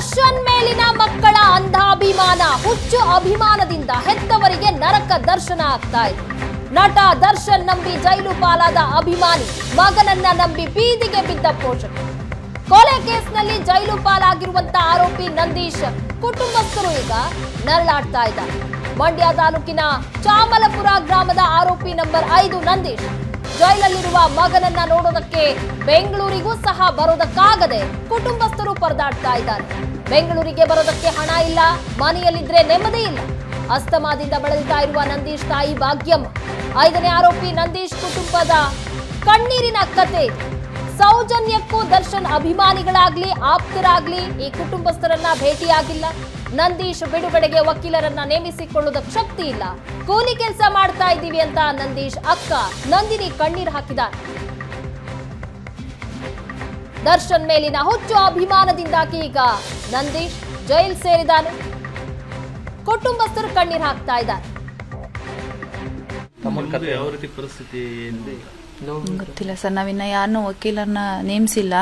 ದರ್ಶನ್ ಮೇಲಿನ ಮಕ್ಕಳ ಅಂಧಾಭಿಮಾನ, ಹುಚ್ಚು ಅಭಿಮಾನದಿಂದ ಹೆತ್ತವರಿಗೆ ನರಕ ದರ್ಶನ ಆಗ್ತಾ ಇದೆ. ನಟ ದರ್ಶನ್ ನಂಬಿ ಜೈಲು ಪಾಲಾದ ಅಭಿಮಾನಿ, ಮಗನನ್ನ ನಂಬಿ ಬೀದಿಗೆ ಬಿದ್ದ ಪೋಷಕ ಕೊಲೆ ಕೇಸ್ನಲ್ಲಿ ಜೈಲು ಪಾಲಾಗಿರುವಂತ ಆರೋಪಿ ನಂದೀಶ್, ಕುಟುಂಬಸ್ಥರು ಈಗ ನರಳಾಡ್ತಾ ಇದ್ದಾರೆ. ಮಂಡ್ಯ ತಾಲೂಕಿನ ಚಾಮಲಪುರ ಗ್ರಾಮದ ಆರೋಪಿ ನಂಬರ್ ಐದು ನಂದೀಶ್. ಜೈಲಲ್ಲಿರುವ ಮಗನನ್ನ ನೋಡೋದಕ್ಕೆ ಬೆಂಗಳೂರಿಗೂ ಸಹ ಬರೋದಕ್ಕಾಗದೆ ಕುಟುಂಬಸ್ಥರು ಪರದಾಡ್ತಾ ಇದ್ದಾರೆ. ಬೆಂಗಳೂರಿಗೆ ಬರೋದಕ್ಕೆ ಹಣ ಇಲ್ಲ, ಮನೆಯಲ್ಲಿದ್ರೆ ನೆಮ್ಮದಿ ಇಲ್ಲ. ಅಸ್ತಮಾದಿಂದ ಬಳಲ್ತಾ ಇರುವ ನಂದೀಶ್ ತಾಯಿ ಭಾಗ್ಯಮ್ಮ. ಐದನೇ ಆರೋಪಿ ನಂದೀಶ್ ಕುಟುಂಬದ ಕಣ್ಣೀರಿನ ಕತೆ. ಸೌಜನ್ಯಕ್ಕೂ ದರ್ಶನ್ ಅಭಿಮಾನಿಗಳಾಗ್ಲಿ, ಆಪ್ತರಾಗ್ಲಿ ಈ ಕುಟುಂಬಸ್ಥರನ್ನ ಭೇಟಿಯಾಗಿಲ್ಲ. ನಂದೀಶ್ ಬಿಡುಗಡೆಗೆ ವಕೀಲರನ್ನ ನೇಮಿಸಿಕೊಳ್ಳುವುದಕ್ಕೆ ಶಕ್ತಿ ಇಲ್ಲ. ಕೂಲಿ ಕೆಲಸ ಮಾಡ್ತಾ ಇದ್ದೀವಿ ಅಂತ ನಂದೀಶ್ ಅಕ್ಕ ನಂದಿನಿ ಕಣ್ಣೀರ್ ಹಾಕಿದ ದರ್ಶನ್ ಮೇಲಿನ ಹುಚ್ಚು ಅಭಿಮಾನದಿಂದಾಗಿ ಈಗ ನಂದೀಶ್ ಜೈಲ್ ಸೇರಿದ್ದಾನೆ. ಕುಟುಂಬಸ್ಥರು ಕಣ್ಣೀರ್ ಹಾಕ್ತಾ ಇದ್ದಾರೆ. ಯಾವ ರೀತಿ ಪರಿಸ್ಥಿತಿ ಗೊತ್ತಿಲ್ಲ ಸರ್ ನಾವಿನ್ನ ಯಾರನ್ನೂ ವಕೀಲರನ್ನ ನೇಮಿಸಿಲ್ಲ.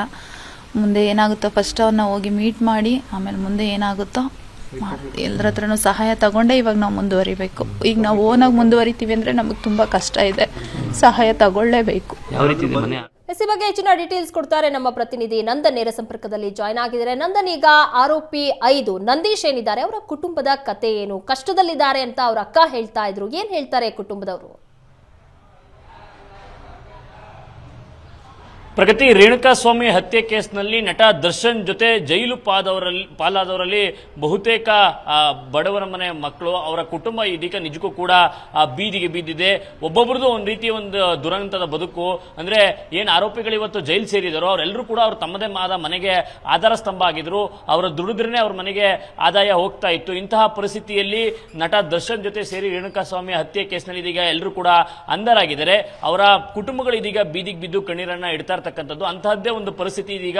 ಮುಂದೆ ಏನಾಗುತ್ತೋ ಫಸ್ಟ್ ಅವ್ರನ್ನ ಹೋಗಿ ಮೀಟ್ ಮಾಡಿ ಆಮೇಲೆ ಮುಂದೆ ಏನಾಗುತ್ತೋ ಎಲ್ಲರ ಹತ್ರನೂ ಸಹಾಯ ತಗೊಂಡೆ ಇವಾಗ ನಾವು ಮುಂದುವರಿಬೇಕು. ಈಗ ನಾವು ಓನಾಗಿ ಮುಂದುವರಿತೀವಿ ಅಂದರೆ ನಮಗೆ ತುಂಬ ಕಷ್ಟ ಇದೆ. ಸಹಾಯ ತಗೊಳ್ಳೇಬೇಕು. ಯಾವ ರೀತಿ ಇದೆ ಮನೆ? ಎಸ್ ಈ ಬಗ್ಗೆ ಹೆಚ್ಚಿನ ಡೀಟೇಲ್ಸ್ ಕೊಡ್ತಾರೆ ನಮ್ಮ ಪ್ರತಿನಿಧಿ ನಂದನ್ ನೇರ ಸಂಪರ್ಕದಲ್ಲಿ ಜಾಯ್ನ್ ಆಗಿದ್ದಾರೆ. ನಂದನ್ ಈಗ ಆರೋಪಿ ಐದು. ನಂದೀಶ್ ಏನಿದ್ದಾರೆ? ಅವರ ಕುಟುಂಬದ ಕತೆ ಏನು? ಕಷ್ಟದಲ್ಲಿದ್ದಾರೆ ಅಂತ ಅವ್ರ ಅಕ್ಕ ಹೇಳ್ತಾ ಇದ್ರು. ಏನ್ ಹೇಳ್ತಾರೆ ಕುಟುಂಬದವರು? ಪ್ರಗತಿ ರೇಣುಕಾಸ್ವಾಮಿ ಹತ್ಯೆ ಕೇಸ್ನಲ್ಲಿ ನಟ ದರ್ಶನ್ ಜೊತೆ ಜೈಲು ಪಾದವರಲ್ಲಿ ಪಾಲಾದವರಲ್ಲಿ ಬಹುತೇಕ ಬಡವರ ಮನೆ ಮಕ್ಕಳು, ಅವರ ಕುಟುಂಬ ಇದೀಗ ನಿಜಕ್ಕೂ ಕೂಡ ಬೀದಿಗೆ ಬಿದ್ದಿದೆ ಒಬ್ಬೊಬ್ರದ್ದು ಒಂದು ರೀತಿಯ ಒಂದು ದುರಂತದ ಬದುಕು. ಅಂದರೆ ಏನು ಆರೋಪಿಗಳು ಇವತ್ತು ಜೈಲು ಸೇರಿದಾರೋ ಅವರೆಲ್ಲರೂ ಕೂಡ ಅವರು ತಮ್ಮದೇ ಆದ ಮನೆಗೆ ಆಧಾರ ಸ್ತಂಭ ಆಗಿದ್ರು. ಅವರ ದುಡಿದ್ರೇ ಅವ್ರ ಮನೆಗೆ ಆದಾಯ ಹೋಗ್ತಾ ಇತ್ತು. ಇಂತಹ ಪರಿಸ್ಥಿತಿಯಲ್ಲಿ ನಟ ದರ್ಶನ್ ಜೊತೆ ಸೇರಿ ರೇಣುಕಾಸ್ವಾಮಿ ಹತ್ಯೆ ಕೇಸ್ನಲ್ಲಿ ಇದೀಗ ಎಲ್ಲರೂ ಕೂಡ ಅಂಧರಾಗಿದ್ದಾರೆ. ಅವರ ಕುಟುಂಬಗಳು ಇದೀಗ ಬೀದಿಗೆ ಬಿದ್ದು ಕಣ್ಣೀರನ್ನ ಇಡ್ತಾ ಇರ್ತಕ್ಕಂಥದ್ದು. ಅಂತಹದ್ದೇ ಒಂದು ಪರಿಸ್ಥಿತಿ ಇದೀಗ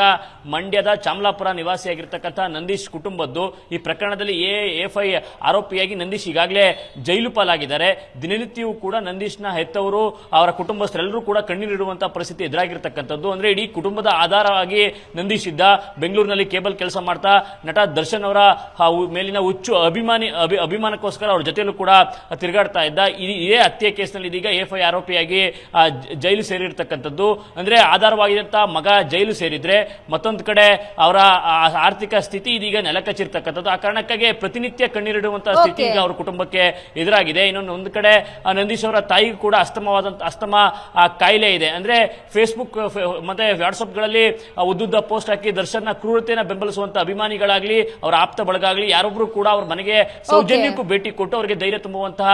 ಮಂಡ್ಯದ ಚಾಮಲಾಪುರ ನಿವಾಸಿಯಾಗಿರ್ತಕ್ಕಂಥ ನಂದೀಶ್ ಕುಟುಂಬದ್ದು. ಈ ಪ್ರಕರಣದಲ್ಲಿ ಎ ಎಫ್ಐ ಆರೋಪಿಯಾಗಿ ನಂದೀಶ್ ಈಗಾಗಲೇ ಜೈಲು ಪಾಲಾಗಿದ್ದಾರೆ. ದಿನನಿತ್ಯವೂ ಕೂಡ ನಂದೀಶ್ನ ಹೆತ್ತವರು ಅವರ ಕುಟುಂಬಸ್ಥರೆಲ್ಲರೂ ಕೂಡ ಕಣ್ಣೀರಿಡುವಂತಹ ಪರಿಸ್ಥಿತಿ ಎದುರಾಗಿರ್ತಕ್ಕಂಥದ್ದು. ಅಂದ್ರೆ ಇಡೀ ಕುಟುಂಬದ ಆಧಾರವಾಗಿ ನಂದೀಶ್ ಇದ್ದ. ಬೆಂಗಳೂರಿನಲ್ಲಿ ಕೇಬಲ್ ಕೆಲಸ ಮಾಡ್ತಾ ನಟ ದರ್ಶನ್ ಅವರ ಮೇಲಿನ ಹುಚ್ಚು ಅಭಿಮಾನಿ ಅಭಿ- ಅಭಿಮಾನಕ್ಕೋಸ್ಕರ ಅವರ ಜೊತೆಯಲ್ಲೂ ಕೂಡ ತಿರುಗಾಡ್ತಾ ಇದ್ದ. ಇದೇ ಹತ್ಯೆ ಕೇಸ್ನಲ್ಲಿ ಇದೀಗ ಎಫ್ಐ ಆರೋಪಿಯಾಗಿ ಆ, ಜ- ಜೈಲು ಸೇರಿರ್ತಕ್ಕಂಥದ್ದು. ಅಂದ್ರೆ ಆಧಾರವಾಗಿದ್ದಂತ ಮಗ ಜೈಲು ಸೇರಿದ್ರೆ ಮತ್ತೊಂದು ಕಡೆ ಅವರ ಆರ್ಥಿಕ ಸ್ಥಿತಿ ಇದೀಗ ನೆಲಕಚ್ಚಿರ್ತಕ್ಕಂಥದ್ದು. ಆ ಕಾರಣಕ್ಕಾಗಿ ಪ್ರತಿನಿತ್ಯ ಕಣ್ಣೀರಿಡುವಂತಹ ಸ್ಥಿತಿ. ಈಗ ಅವ್ರ ಕುಟುಂಬಕ್ಕೆ ಎದುರಾಗಿದೆ. ಇನ್ನೊಂದು ಒಂದು ಕಡೆ ನಂದೀಶ್ ಅವರ ತಾಯಿಗೂ ಕೂಡ ಅಸ್ತಮವಾದಂಥ ಅಸ್ತಮ ಕಾಯಿಲೆ ಇದೆ. ಅಂದ್ರೆ ಫೇಸ್ಬುಕ್ ಮತ್ತೆ ವಾಟ್ಸಪ್ಗಳಲ್ಲಿ ಉದ್ದುದ್ದ ಪೋಸ್ಟ್ ಹಾಕಿ ದರ್ಶನ ಕ್ರೂರತೆಯನ್ನು ಬೆಂಬಲಿಸುವಂತ ಅಭಿಮಾನಿಗಳಾಗ್ಲಿ ಅವರ ಆಪ್ತ ಬಳಗಾಗ್ಲಿ ಯಾರೊಬ್ರು ಕೂಡ ಅವ್ರ ಮನೆಗೆ ಸೌಜನ್ಯಕ್ಕೂ ಭೇಟಿ ಕೊಟ್ಟು ಅವರಿಗೆ ಧೈರ್ಯ ತುಂಬುವಂತಹ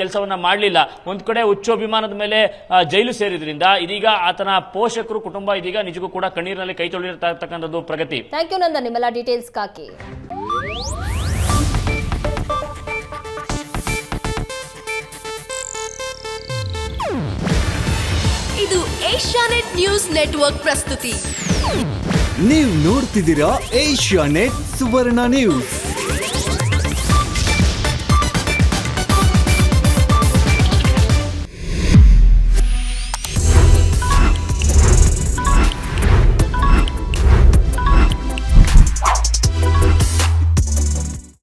ಕೆಲಸವನ್ನ ಮಾಡಲಿಲ್ಲ. ಒಂದ್ ಕಡೆ ಹುಚ್ಚು ಅಭಿಮಾನದ ಮೇಲೆ ಜೈಲು ಸೇರಿದ್ರಿಂದ ಇದೀಗ ಆತನ ಪೋಷಕರು ಕುಟುಂಬ ಇದೀಗ ನಿಜಕ್ಕೂ ಕೂಡ ಕಣ್ಣೀರಿನಲ್ಲಿ ಕೈ ತೊಳಿರ್ತಾ ಇರ್ತಕ್ಕಂಥದ್ದು ಪ್ರಗತಿ. ಥ್ಯಾಂಕ್ ಯು ನಂದನ್ ನಿಮ್ಮೆಲ್ಲ ಡೀಟೇಲ್ಸ್ಗಾಗಿ ಇದು ಏಷ್ಯಾನೆಟ್ ನ್ಯೂಸ್ ನೆಟ್ವರ್ಕ್ ಪ್ರಸ್ತುತಿ. ನೀವು ನೋಡ್ತಿದ್ದೀರಾ ಏಷ್ಯಾ ನೆಟ್ ಸುವರ್ಣ ನ್ಯೂಸ್